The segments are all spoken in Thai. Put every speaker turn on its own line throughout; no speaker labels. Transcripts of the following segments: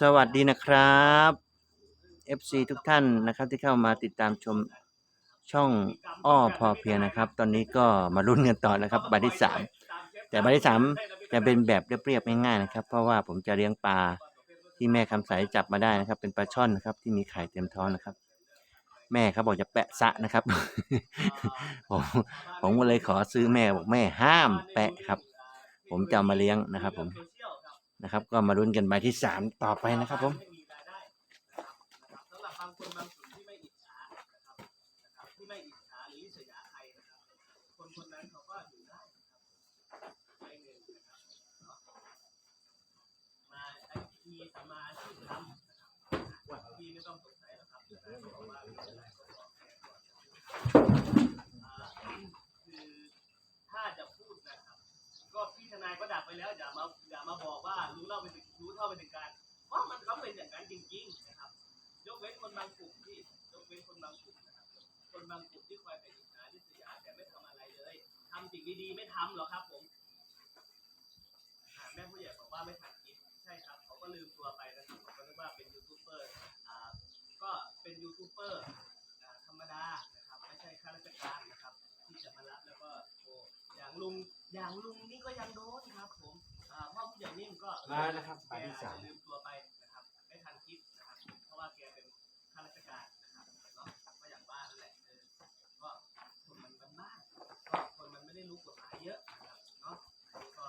สวัสดีนะครับ FC ทุกท่านนะครับที่เข้ามาติดตามชมช่องอ้อพอเพียงนะครับ ตอนนี้ก็มาลุ้นกันต่อนะครับใบที่สามแต่ใบที่สามจะเป็นแบบเรียบๆง่ายๆนะครับ เพราะว่าผมจะเลี้ยงปลาที่แม่คำใสจับมาได้นะครับ เป็นปลาช่อนนะครับ ที่มีไข่เต็มท้องนะครับ แม่เขาบอกจะแปะสะนะครับ ผมผมก็เลยขอซื้อแม่บอกแม่ห้ามแปะครับ ผมจะเอามาเลี้ยงนะครับ ผม นะครับ ก็มาลุ้นกันใบที่สามต่อไปนะครับผม
ไปแล้วอย่ามาอย่ามาบอกว่ารู้เล่าไปถึงรู้เท่าไปถึงการว่าะมันก็เป็นอย่างนั้นจริงๆนะครับ ยกเว้นคนบางกลุ่มที่ยกเว้นคนบางกลุ่มนะครับคนบางกลุ่มที่คอยไปอิจฉาริษยาแต่ไม่ทำอะไรเลยทำสิ่งดีๆไม่ทำหรอกครับผมแม่ผู้ใหญ่บอกว่าไม่ทันคิดใช่ครับเขาก็ลืมตัวไปนะครับเขาก็นึกว่าเป็นยูทูบเบอร์อ่าก็เป็นยูทูบเบอร์ธรรมดานะครับไม่ใช่ข้าราชการนะครับ ที่จะมารับแล้วก็โอ้อย่างลุง อย่างลุงนี่ก็ยังโดนครับผมอ่าพ่อผู้ใหญ่นิ่มก็
มานะครับ
แก
ใบที่
อาจ
สาม
จะลืมตัวไปนะครับไม่ทันคิดนะครับเพราะว่าแกเป็นข้าราชการนะครับเนาะก็อย่างว่านั่นแหละเออก็คนมันมันมากก็คนมันไม่ได้รู้กฎหมายเยอะนะครับเนาะอันนี้ก็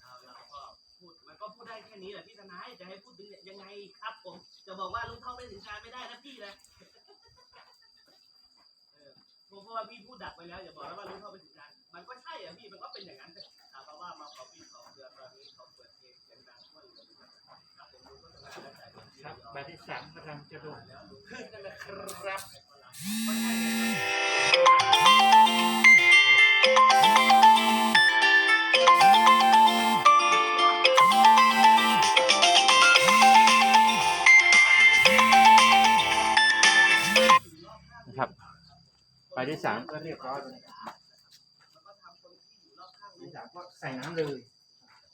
เอาเราก็พูดมันก็พูดได้แค่นี้แหละพี่ทนายจะให้พูดถึงยังไงครับผมจะบอกว่าลุงเท่าไม่ถึงการไม่ได้นะพี่นะ เออเพราะว่าพี่พูดดักไปแล้วอย่าบอกนะว่าลุงเท่าไม่ถึงการ มันก็ใช่อะพี่มันก็เป็นอย่างนั้นถามมาว่ามาขอพี่สองเดือนตอนนี้เขาเปิดเพลงเสียงดังทั่วเลยครับผมรู้ก็จะมาแล้วแต่
ครับใบที่สามกำลังจะลง
ขึ้นกันนะครับ
นะครับ
ใบที่สามก็เรียบร้อยแล้วนะครับ
แล้วก็ทำคนที่อยู่ รอบข้าง
ใบที่สาก็ใส่น้ำเลย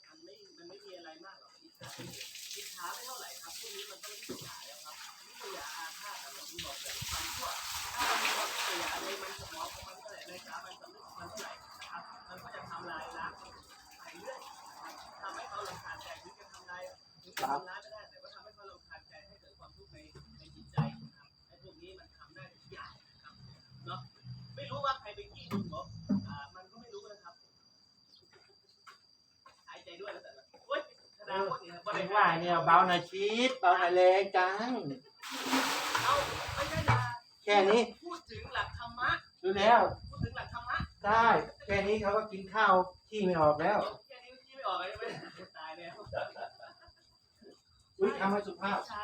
มันไม่มันไม่มีอะไรมากหรอกอิจฉาไม่เท่าไหร่ครับพวกนี้มันต้องอิจฉาแล้วครับนิสยาอาฆาตอะเราบอกอย่ความชั่วถ้ามันมีความนิสยาในมันสมองของมันเท่าไหร่ในสามันสำนึกมันเท่าไหร่นะครับมันก็จะทำลายล้างไปเรื่อยทำให้เขาลำคาญใจหรือจะทำลายหรือจะทำร้ายไม่ได้แต่ว่าทำให้เขาลำคาญใจให้เกิดความทุกข์ในในจิตใจนะครับไอ้พวกนี้มันทำได้ทุกอย่างนะครับเนาะไม่รู้ว่าใครเป็นขี้ดุผมอ่ามันก็ไม่รู้นะครับ หายใจด้วยแล้วแต่ละโอ๊ยธนาคตเนี่ยบ่
ไม่
ได้
ว่าเนี่ยเบาหน่อยชีสเบาหน่อยแรงจัง
เอาไม่ใช่นะ
แค่นี้
พูดถึงหลักธรรมะ
ดูแล้ว
พูดถึงหลักธรรมะ
ได้แค่นี้เขาก็กินข้าวขี้ไม่ออกแล้ว
แค่นี้ที่ไม่ออกเลยใช่ไหมตายแล้ว
อุ้ยทำให้สุภาพ
อิจฉา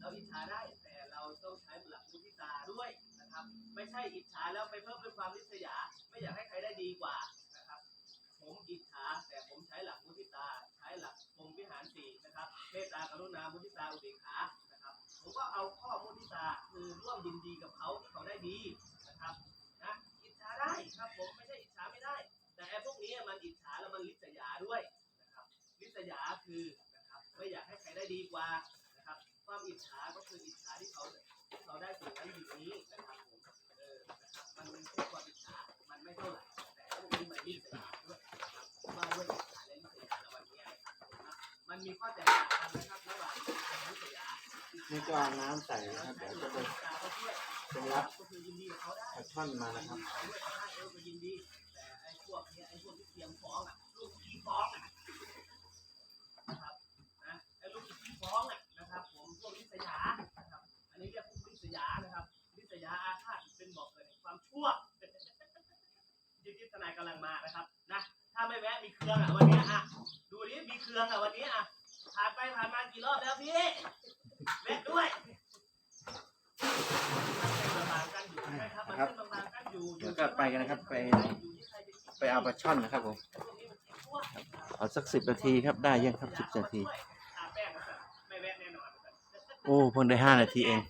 เราอิจฉาได้แต่เราต้องใช้หลักมุทิตาด้วยนะครับ ไม่ใช่อิจฉาแล้วไปเพิ่มด้วยความริษยา ไม่อยากให้ใครได้ดีกว่านะครับ ผมอิจฉาแต่ผมใช้หลักมุทิตา ใช้หลักพรมวิหารสี่นะครับเมตตากรุณามุทิตาอุเบกขานะครับ ผมก็เอาข้อมุทิตาคือร่วมยินดีกับเขาที่เขาได้ดีนะครับนะอิจฉาได้ครับผมไม่ใช่อิจฉาไม่ได้ แต่ไอ้พวกนี้มันอิจฉาแล้วมันริษยาด้วยนะครับริษยาคือนะครับไม่อยากให้ใครได้ดีกว่า ความอิจฉาก็คืออิจฉาที่เขาเขาได้สิ่งนั้นอยู่นี้นะครับผมเออนะครับมันเป็นแค่ความอิจฉามันไม่เท่าไหร่แต่พวกนี้มันริษยาด้วยว่าด้วยอิจฉาและริษยาในวันนี้นะครับมันมีข้อแตกต่างกันนะครับระหว่างอิจฉาและริษยา
นี่ก็เอาน้ำใส่นะครับเดี๋ยวจะไปไปรับ
ก็คือยินดีกับเขาได้
ปลาช่อนมานะครับ
แต่ไอ้พวกเนี้ยไอ้พวกที่เตรียมฟ้องอะลูกที่ฟ้องอะนะครับนะไอ้ลูกที่ฟ้องอะนะครับ ผมพวกลิษยานะครับ อันนี้เรียกพวกลิษยานะครับลิษยาอาฆาตเป็นบอกเกิดแห่งความชั่วยินดีทนาย กำลังมานะครับนะถ้าไม่แวะมีเครื่องอะวันเนี้ยอะดูดิมีเครื่องอะวันนี้อะผ่านไปผ่านมากี่รอบแล้วพี่แวะด้วยมันเป็นบางๆกันอยู่ใช่ไหมครับมันเป็นบางๆกัน
ก็ไปกันนะครับไปไปเอาปลาช่อนนะครับผมเอาสักสิบนาทีครับได้ยังครับสิบนาที
ไม่แวะแน่นอน
โอ้เพิ่งได้ห้านาทีเอง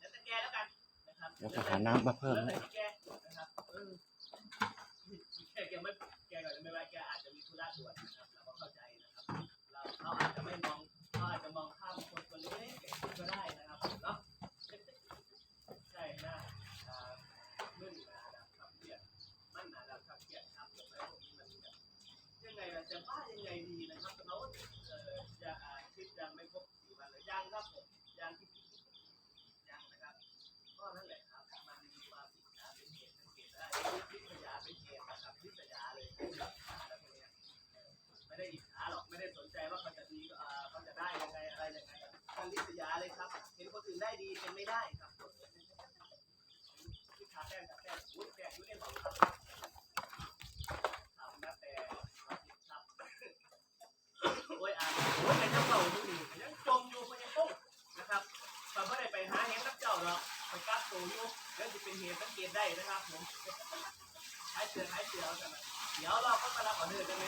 แล้วแต่แกแล้วกันนะครับ
เดี๋ยวก็หาน้ำมาเพิ่ม
แก
นะ
นะครับเออแกแกไม่แกก็ไม่ว่าแก อาจจะมีธุระด่วนนะครับเราก็เข้าใจนะครับเราเขาอาจจะไม่มองเขาอาจจะมองข้ามคนคนเล็กๆก็ได้นะครับเนาะใช่หนะอ่ามึนนะครับขับเครียดมั่นนะครับขับเครียดครับผมแล้วพวกนี้มันแบบยังไงล่ะจะว่ายังไงดีนะครับเขาเอ่อจะคิดยังไม่ครบสี่วันเลยยังครับผมยังที่ยังนะครับก็นั่นแหละครับมันมีความผิดนะเป็นเหตุเป็นเหตุได้พิษยาเป็นเหตุนะครับพิษยาเลยแล้วพวกเนี้ยไม่ได้อิจฉาหรอก ได้สนใจว่าเขาจะดีอ่าเขาจะได้ยังไงอะไรยังไงมันลิษยาเลยครับ เห็นคนอื่นได้ดีเป็นไม่ได้ครับที่ขาแป้งขาแป้งอุ้ยแป้งยุ่งเล่นของครับทำนะแต่ครับโอ้ยอ่านโอ้ยแต่เจ้าเก่าอยู่นี่ยังจมอยู่มันยังต้งนะครับเราไม่ได้ไปหาเห็นนักเจ้าหรอกไปกลับตัวอยู่แล้วจะเป็นเหตุสังเกตได้นะครับผมหายเสือหายเสือเอากันนะเดี๋ยวเราก็มารับออเดอร์กันไหม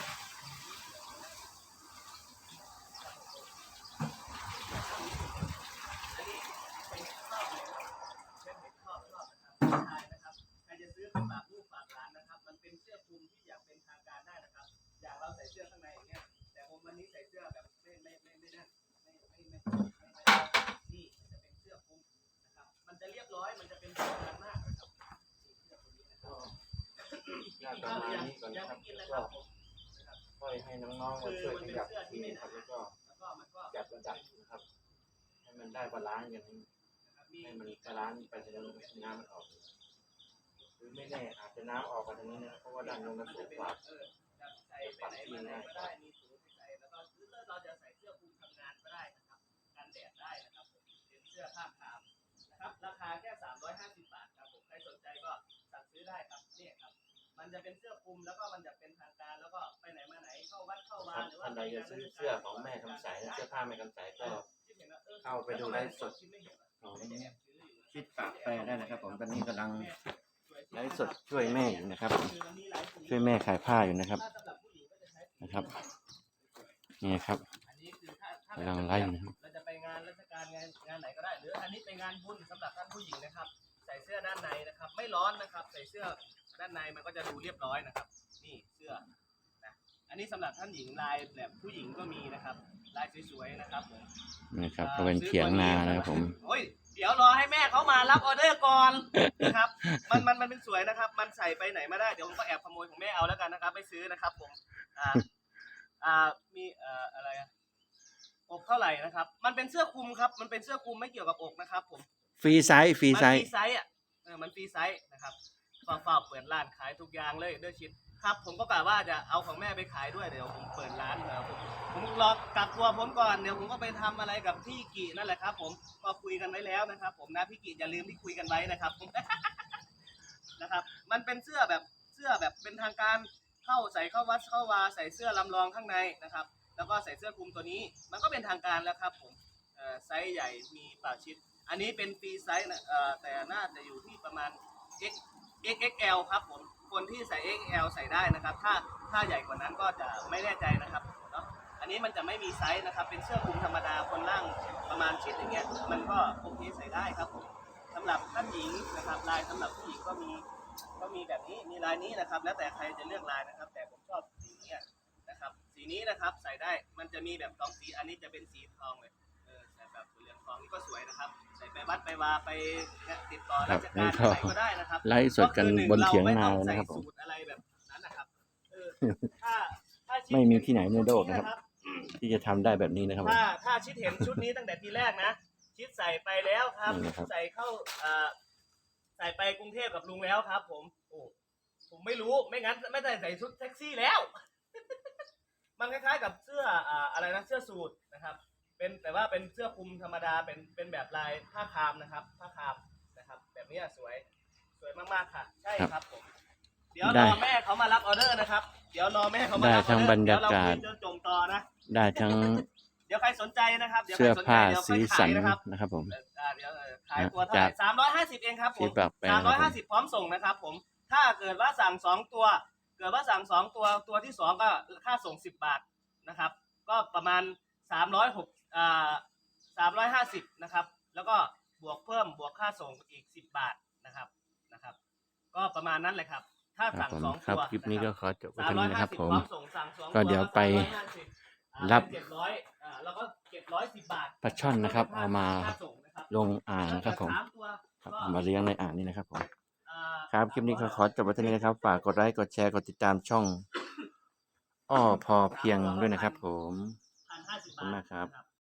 อันนี้เป็นข้าวเลยครับเป็นเห็ดข้าวชอบนะครับใช่นะครับใครจะซื้อเป็นฝากลูกฝากหลานนะครับ มันเป็นเสื้อคลุมที่อยากเป็นทางการได้นะครับ อย่างเราใส่เสื้อข้างในอย่างเงี้ย แต่ผมวั นี้ใส่เสื้อแบบไม่ไม่ไม่ไม่แนไม่ไม่ไม่ไม่นี่จะเป็นเสื้อคลุมนะครับ มันจะเรียบร้อยมันจะเป็นทางการมากนะครับนี่เสื้อตัวนี้นะครับ
งานประมาณนี้ก่อน
ยั
นะ
ง
ครับ
ไม่กินเลยค
ก็
รับผม
ค่อยให้น้องๆมาช่วยขยับทีนะครับแล้วก็
แล้วก็มันก็
จัดระดับนะครับให้มันได้บาลานซ์กันให้มันบาลานซ์ไปทางนู้นน้ำมันออกหรือไม่แน่อาจจะน้ำออกมาทางนี้นะเพราะว่าด้านนู้นมันสูงกว่า
เออแบบใส่ไปไหนมาไหนก็ได้มีถุงให้ใส่แล้วก็ เราจะใส่เสื้อคลุมทำงานก็ได้นะครับกันแดดได้นะครับผมเป็นเสื้อผ้าขาวนะครับราคาแค่ 350 บาทครับผมใครสนใจก็สั่งซื้อได้ครับเนี่ยครับ มันจะเป็นเสื้อคลุมแล้วก็มันจะเป็นทางการแล้วก็ไปไหนมาไหนเข้าวัดเข้าวา
ท่าน
หรือว่า
ท่านใดจะซื้อเสื้อของแม่คำใสและเสื้อผ้าแม่คำใสก็ เข้าไปดูไลฟ์สด ของชิดปากแปรได้นะครับ ผมตอนนี้กำลังไลฟ์สดช่วยแม่อยู่นะครับผมช่วยแม่ขายผ้าอยู่นะครับนะครับ นี่ครับ
อันนี้คือถ้าถ้ากำ
ลังไลฟ์นะครับ
เราจะไปงานราชการงานงานไหนก็ได้ หรืออันนี้เป็นงานบุญสำหรับท่านผู้หญิงนะครับ ใส่เสื้อด้านในนะครับ ไม่ร้อนนะครับ ใส่เสื้อด้านในมันก็จะดูเรียบร้อยนะครับ นี่เสื้อนะอันนี้สำหรับท่านหญิงลายแบบผู้หญิงก็มีนะครับ ลายสวยๆนะครับผม
นี่ครับก็เป็นเถียงนานะครับผม
โอ้ยเดี๋ยวรอให้แม่เขามารับออเดอร์ก่อนนะครับ มันมันมันเป็นสวยนะครับ มันใส่ไปไหนมาได้ เดี๋ยวผมก็แอบขโมยของแม่เอาแล้วกันนะครับ ไม่ซื้อนะครับผม อ่า อ่ามีเอ่ออะไรอะอกเท่าไหร่นะครับ มันเป็นเสื้อคลุมครับ มันเป็นเสื้อคลุมไม่เกี่ยวกับอกนะครับ ผม
ฟรีไซส์ฟรี
มัน
ไซ
ฟ
ส์
รีไซส์อะเออมันฟรีไซส์นะครับฝ้าฝ้าเปิดร้านขายทุกอย่างเลยเด้อชิดครับ ผมก็กะว่าจะเอาของแม่ไปขายด้วยเดี๋ยวผมเปิดร้านเดี๋ยวผมผมรอกักตัวผมก่อนเดี๋ยวผมก็ไปทำอะไรกับพี่กินั่นแหละครับ ผมก็คุยกันไว้แล้วนะครับ ผมนะพี่กิอย่าลืมที่คุยกันไว้นะครับ นะครับ มันเป็นเสื้อแบบเสื้อแบบเป็นทางการเข้าใส่เข้าวัดเข้าวาใส่เสื้อลำลองข้างในนะครับ แล้วก็ใส่เสื้อคลุมตัวนี้ มันก็เป็นทางการแล้วครับผมไซส์ใหญ่มีปากชิด อันนี้เป็นฟรีไซส์นะแต่น่าจะอยู่ที่ประมาณ X X L ครับผมคนที่ใส่ XL ใส่ได้นะครับ ถ้าถ้าใหญ่กว่านั้นก็จะไม่แน่ใจนะครับเนาะอันนี้มันจะไม่มีไซส์นะครับ เป็นเสื้อคลุมธรรมดาคนล่างประมาณชิดอย่างเงี้ยมันก็โอเคใส่ได้ครับผมสำหรับท่านหญิงนะครับ ลายสำหรับผู้หญิงก็มีก็มีแบบนี้มีลายนี้นะครับ แล้วแต่ใครจะเลือกลายนะครับ แต่ผมชอบ สีนี้นะครับสีนี้นะครับใส่ได้มันจะมีแบบสองสีอันนี้จะเป็นสีทองเลยเออใส่แบบเหลืองทองนี่ก็สวยนะครับใส่ไปวัดไปวาไปเนี่ยติดต่อราชการอะไรก็ได้นะครับ
ไลฟ์สดกันบนเถียงนาเลยนะครับผม
ก็อหงเราไต้องใส่สูตรอะไรแบบนั้นนะครับเออถ้าถ้าชิด
ไม่มีที่ไหนในโลกนะครับ
ชุด
ที่จะทำได้แบบนี้นะครับผม
ถ้าถ้าชิดเห็นชุดนี้ตั้งแต่ทีแรกนะ ชิดใส่ไปแล้วครับ
นี่นะครับ
ใส่เข้าเอ่อใส่ไปกรุงเทพกับลุงแล้วครับ ผมโอ้ผมไม่รู้ไม่งั้นไม่ได้ใส่ชุดแท็กซี่แล้ว มันคล้ายๆกับเสื้ออ่าอะไรนะเสื้อสูทนะครับ เป็นแต่ว่าเป็นเสื้อคลุมธรรมดาเป็นเป็นแบบลายผ้าคามนะครับ ผ้าคามนะครับ แบบเนี้ยสวยสวยมากๆค่ะ ใช่ครับผมเดี๋ยว
ได้
รอแม่เขามารับออเดอร์นะครับ เดี๋ยวรอแม่เขามา
ได้
รับออเดอร์
ทั้งบรรยากาศ
เดี๋วเคุจนจมต่อนะ
ได้ทั้ง
เดี๋ยวใครสนใจนะครับเดี๋ยวใค
เสื้
ร
อ
สนใจ
ผ้า
เดี๋ยว
สี
ค่อย
สั
ขานยนะครับ
นะครับผม
เอ่ออ่าเดี๋ยวเอ่อขายตัวเท่าไหร่
จาก
สามร้อยห้าสิบเองครับผ
ที่
ม
ปากแปร
สาม
นะค
ร้
รั
อย
บผ
ห้ามสิบพร้อมส่งนะครับผม ถ้าเกิดว่าสั่งสองตัว เกิดว่าสั่งสองตัวตัวที่สองก็ค่าส่งสิบบาทนะครับ ก็ประมาณสามร้อยหกอ่าสามร้อยห้าสิบนะครับ แล้วก็บวกเพิ่มบวกค่าส่งอีกสิบบาทนะครับนะครับ ก็ประมาณนั้นเลยครับ ถ้า
ครับ
สั่ง
ผม
สอง
ครับ
ตัว
คลิปนี้ก็ขอจบไว้
สาม
เท่า
ร้อ
นี้
ย
นะค
ห้า
รับ
สิบ
ผ
พ
ม
ร้อมส่งสั่งสอง
ก็เดี๋ยวไป
รับ
รับ
เจ็ดร้อยอ่าแล้วก็เจ็ดร้อยสิบบาท
ปลาช่อนนะครับ เอามา
ค่ส่งนะครับ
ลงอ่างนะครับผม
สามตัว
ครับเอามาเลี้ยงในอ่างนี่นะครับผม
อ่า
ครับ คลิปนี้ก็ขอจบไว้เท่านี้นะครับ ฝากกดไลค์ กดแชร์ กดติดตามช่อง อ้อพอเพียงด้วยนะครับผม
นห้าสิบ
ขอบคุณมากครับ